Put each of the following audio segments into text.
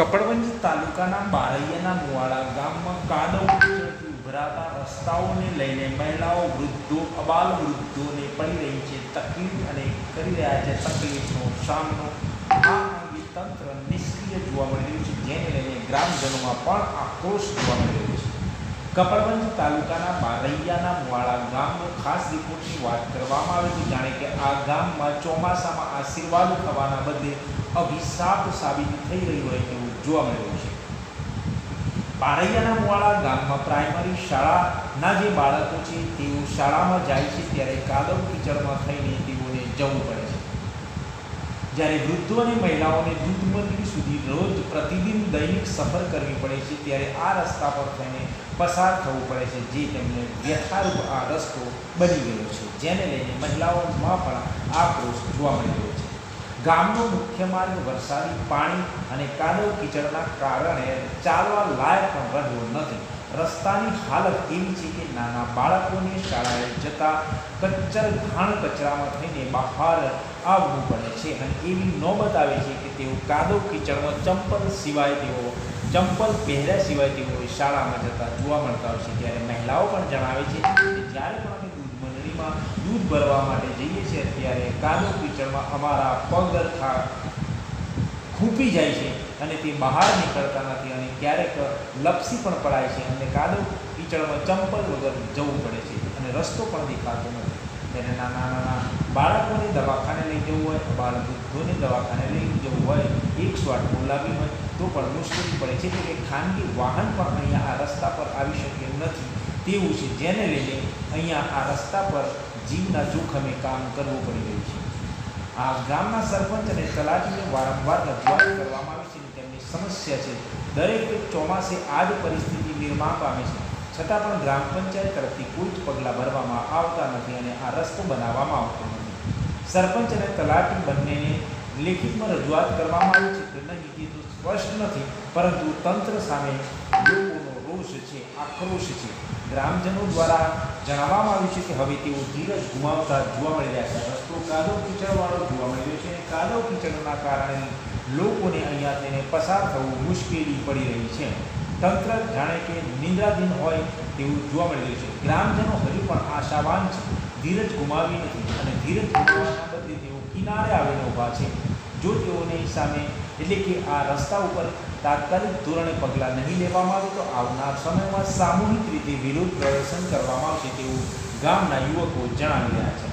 કપડવંજ તાલુકાના બારૈયાના મુવાડા ગામમાં કાદવ ઉભરાતા રસ્તાઓને લઈને મહિલાઓ, વૃદ્ધો, અબાલ વૃદ્ધોને પડી રહી છે તકલીફ અને કરી રહ્યા છે તકલીફનો સામનો. આ અંગે તંત્ર નિષ્ક્રિય જોવા મળી રહ્યું છે. જેને લઈને ગ્રામજનોમાં પણ આક્રોશ જોવા મળી રહ્યો છે. કપડવંજ તાલુકાના બારૈયાના મુવાડા ગામનો ખાસ રિપોર્ટની વાત કરવામાં આવે છે જાણે કે આ ગામમાં ચોમાસામાં આશીર્વાદ થવાના બદલે અભિશાપ સાબિત થઈ રહ્યું હોય તેવું જોવા મળ્યું છે. બારૈયાના મોવાળા ગામમાં પ્રાઇમરી શાળાના જે બાળકો છે તેઓ શાળામાં જાય છે ત્યારે કાદવ કીચડમાં થઈને તેઓને જવું પડે છે. જ્યારે વૃદ્ધો અને મહિલાઓને દૂધ મંદિર સુધી રોજ પ્રતિદિન દૈનિક સફર કરવી પડે છે, ત્યારે આ રસ્તા પર તેને પસાર થવું પડે છે, જે તેમને વ્યથારૂપ આ રસ્તો બની ગયો છે. જેને લઈને મહિલાઓમાં પણ આક્રોશ જોવા મળી રહ્યો છે. ગામનો મુખ્ય માર્ગ વરસાદી પાણી અને કાદવ કીચડના કારણે ચાલવા લાયક પણ રહ્યો નથી. રસ્તાની હાલત એવી છે કે નાના બાળકોને શાળાએ જતા કચ્ચર ઘાણ કચરામાં થઈને બહાર આવવું પડે છે અને એવી નોબત આવે છે કે તેઓ કાદવ કીચડમાં ચંપલ સિવાય તેઓ ચંપલ પહેર્યા સિવાય તેઓ શાળામાં જતા જોવા મળતા હોય છે. ત્યારે મહિલાઓ પણ જણાવે છે કે જ્યારે પણ અમે દૂધ મંડળીમાં દૂધ ભરવા માટે જઈએ છીએ ત્યારે કાદવ કીચડમાં અમારા પગરખા ખૂંપી જાય છે અને તે બહાર નીકળતા નથી અને ક્યારેક લપસી પણ પડાય છે. અને કાદવ કીચડમાં ચંપલ વગર જવું પડે છે અને રસ્તો પણ દેખાતો નથી. તેને નાના નાના બાળકોને દવાખાને લઈ જવું હોય બાળ વૃદ્ધોને દવાખાને લઈ જવું હોય, એક આઠ બોલાવી હોય, તો પણ મુશ્કેલી પડે છે કે ખાનગી વાહન પણ અહીંયા આ રસ્તા પર આવી શકે નથી. તેવું છે, જેને લઈને અહીંયા આ રસ્તા પર જીવના જોખમે કામ કરવું પડી રહ્યું છે. આ ગામના સરપંચ અને તલાટીને વારંવાર રજૂઆત કરવામાં આવી છે તેમની સમસ્યા છે. દરેક ચોમાસે આ જ પરિસ્થિતિ નિર્માણ પામે છે. છતાં પણ ગ્રામ પંચાયત તરફથી કોઈ જ પગલાં ભરવામાં આવતા નથી અને આ રસ્તો બનાવવામાં આવતો નથી. સરપંચ અને તલાટી બંનેને લેખિતમાં રજૂઆત કરવામાં આવી છે. કે નહીં તો સ્પષ્ટ નથી, પરંતુ તંત્ર સામે લોકોનો રોષ છે, આક્રોશ છે. ગ્રામજનો દ્વારા જણાવવામાં આવ્યું છે કે હવે તેઓ ધીરજ ગુમાવતા જોવા મળી રહ્યા છે. રસ્તો કાદવ કીચડવાળો જોવા મળી રહ્યો છે અને કાદવ કીચડના કારણે લોકોને અહીંયા તેને પસાર થવું મુશ્કેલી પડી રહી છે. તંત્ર જાણે કે નિંદ્રાધીન હોય તેવું જોવા મળી રહ્યું છે. ગ્રામજનો હજુ પણ આશાવાન છે. ધીરજ ગુમાવી નથી અને ધીરજ ગુમાવવાના બદલે તેઓ કિનારે આવીને ઊભા છે. જો તેઓની સામે, એટલે કે આ રસ્તા ઉપર તાત્કાલિક ધોરણે પગલાં નહીં લેવામાં આવે તો આવનાર સમયમાં સામૂહિક રીતે વિરોધ પ્રદર્શન કરવામાં આવશે તેવું ગામના યુવકો જણાવી રહ્યા છે.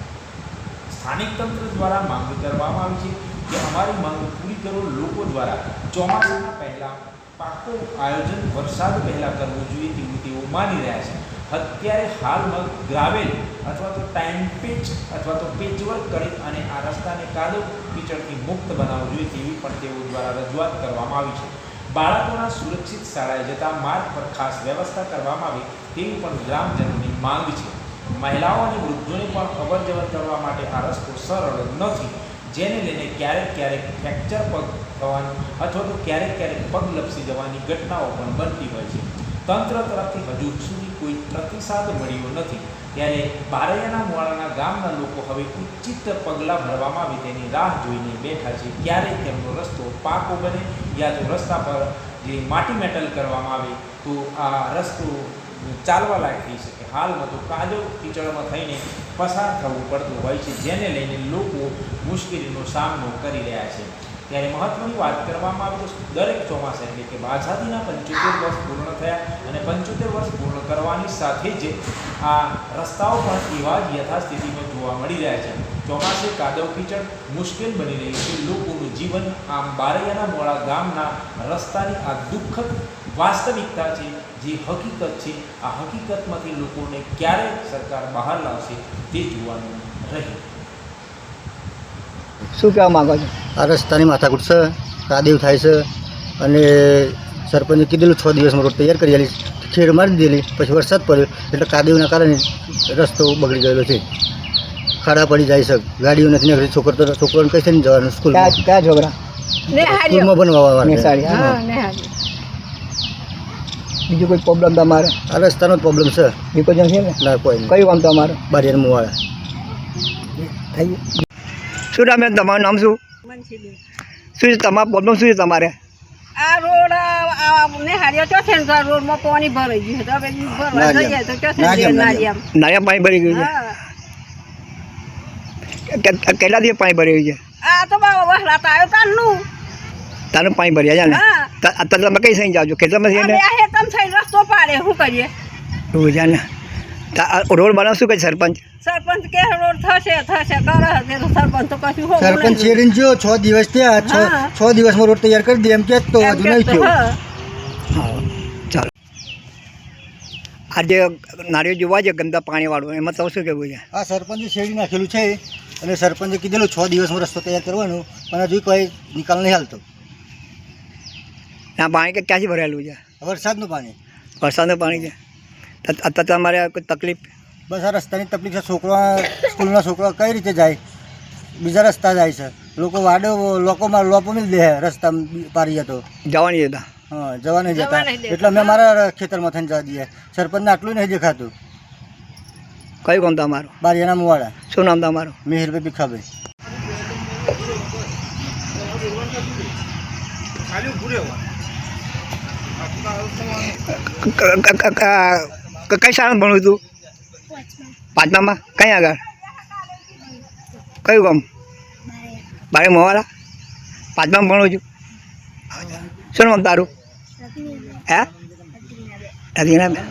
સ્થાનિક તંત્ર દ્વારા માંગ કરવામાં આવી છે કે અમારી માંગ પૂરી કરો લોકો દ્વારા ચોમાસાના પહેલાં પાકું આયોજન વરસાદ પહેલાં કરવું જોઈએ તેવું તેઓ માની રહ્યા છે. અત્યારે હાલમાં ગ્રાવેલ અથવા તો ટાઈમ પીચ અથવા તો પેચવર્ક કરી અને આ રસ્તાને કાદવ, કીચડથી મુક્ત બનાવવું જોઈએ તેવી પણ તેઓ દ્વારા રજૂઆત કરવામાં આવી છે. બાળકોના સુરક્ષિત શાળાએ જતા માર્ગ પર ખાસ વ્યવસ્થા કરવામાં આવે તેવી પણ ગ્રામજનોની માંગ છે. મહિલાઓ અને વૃદ્ધોને પણ અવર જવર કરવા માટે આ રસ્તો સરળ નથી, જેને લઈને ક્યારેક ક્યારેક ફ્રેક્ચર પગ થવાની અથવા તો ક્યારેક ક્યારેક પગ લપસી જવાની ઘટનાઓ પણ બનતી હોય છે. તંત્ર તરફથી હજુ સુધી કોઈ પ્રતિસાદ મળ્યો નથી. ત્યારે બારૈયાના મોડાના ગામના લોકો હવે ઉચિત પગલાં ભરવામાં આવે તેની રાહ જોઈને બેઠા છે. ક્યારે તેમનો રસ્તો પાકો બને યા તો રસ્તા પર જે માટી મેટલ કરવામાં આવે તો આ રસ્તો ચાલવા લાયક થઈ શકે. હાલમાં તો કાજો કીચડમાં થઈને પસાર થવું પડતું હોય છે, જેને લઈને લોકો મુશ્કેલીનો સામનો કરી રહ્યા છે. ત્યારે મહત્ત્વની વાત કરવામાં આવે તો દરેક ચોમાસા એટલે કે આઝાદીના પંચોતેર વર્ષ પૂર્ણ થયા અને પંચોતેર વર્ષ પૂર્ણ કરવાની સાથે જ આ રસ્તાઓ પણ એવા જ યથાસ્થિતિમાં જોવા મળી રહ્યા છે. ચોમાસે કાદવ કીચડ મુશ્કેલ બની રહ્યું છે. લોકોનું જીવન આમ બારૈયાના મોડા ગામના રસ્તાની આ દુઃખદ વાસ્તવિકતા છે, જે હકીકત છે, આ હકીકતમાંથી લોકોને ક્યારે સરકાર બહાર લાવશે તે જોવાનું રહ્યું શું કહેવા માગો છો? આ રસ્તાની માથાકૂટ છે કાદેવ થાય છે. અને સરપંચે કીધેલું છ દિવસમાં રોડ તૈયાર કરી ખેડ મારી દીધેલી પછી વરસાદ પડ્યો એટલે કાદેવના કારણે રસ્તો બગડી ગયેલો છે. ખાડા પડી જાય છે. ગાડીઓ નથી નીકળી છોકરો તો છોકરોને કઈ નહીં જવાનું સ્કૂલ ક્યાં છોકરા સ્કૂલમાં ભણવા બીજું કોઈ પ્રોબ્લેમ તમારે? આ રસ્તાનો જ પ્રોબ્લેમ છે. નિકોજન છે ને? ના કોઈ કયું કામ તમારે? બારિયાન મુવાળા થઈ ગયું. શું નામ તમારું નામ શું? શું છે તમારા પ્રોબ્લેમ શું છે તમારે? આ રોડ આ નેહાળીઓ ચો તો આ રોડમાં પાણી ભરાઈ ગયું. તો હવે ભરવા જઈએ તો પાણી ભરી ગયું છે? કે- કે- કેટલા દિવસ પાણી ભર્યું છે? આ તો બાબા વહેલા તો આવ્યો તારનું તારું પાણી ભર્યા છે ને? અત્યારે તમે કઈ જાઓ છો? ખેતરમાં થઈને રસ્તો પાડે શું કરીએ? એવું છે ને? રોડ બનાવશું કે સરપંચ? સરપંચ કે રોડ થશે થશે કરે છે. સરપંચ તો કશું હોય સરપંચ નહીં. જો છ દિવસ થયા છ હા. છ દિવસમાં રોડ તૈયાર કરી દે એમ કે તો હજુ નહીં થયો. હા. હા ચાલો. આજે નારિયેળ જોવા છે ગંદા પાણીવાળું. એમાં તો શું કહેવું છે? આ સરપંચે શેરી નાખેલું છે અને સરપંચે કીધેલું છ દિવસમાં રસ્તો તૈયાર કરવાનો પણ હજુ કોઈ નિકાલ નહીં હાલતો. આ પાણી કે ક્યાંથી ભરાયેલું છે? વરસાદનું પાણી. વરસાદનું પાણી છે? અત્યારે તમારે કોઈ તકલીફ? બસ આ રસ્તાની તકલીફ છે. છોકરા સ્કૂલના છોકરા કઈ રીતે જાય? બીજા રસ્તા જાય છે. લોકો વાડો લોકોમાં લોપો મિલ દે રસ્તા પારી જતો જવાની જતા હા જવા નહીં જતા એટલે અમે મારા ખેતરમાં થઈને જવા દઈએ. સરપંચને આટલું નહીં દેખાતું. કયું કામ તમારું? બારિયાના મુવાડા. શું નામ તમારું? મિહિરભાઈ ભીખાભાઈ. ક- ક- ક- ક- કઈ શાળામાં ભણ્યું તું પાંચમામાં કઈ આગળ? કયું ગામ? બારે મોવાલા પાંચમામાં ભણું છું. શું નામ તારું? હે? રતીના બેન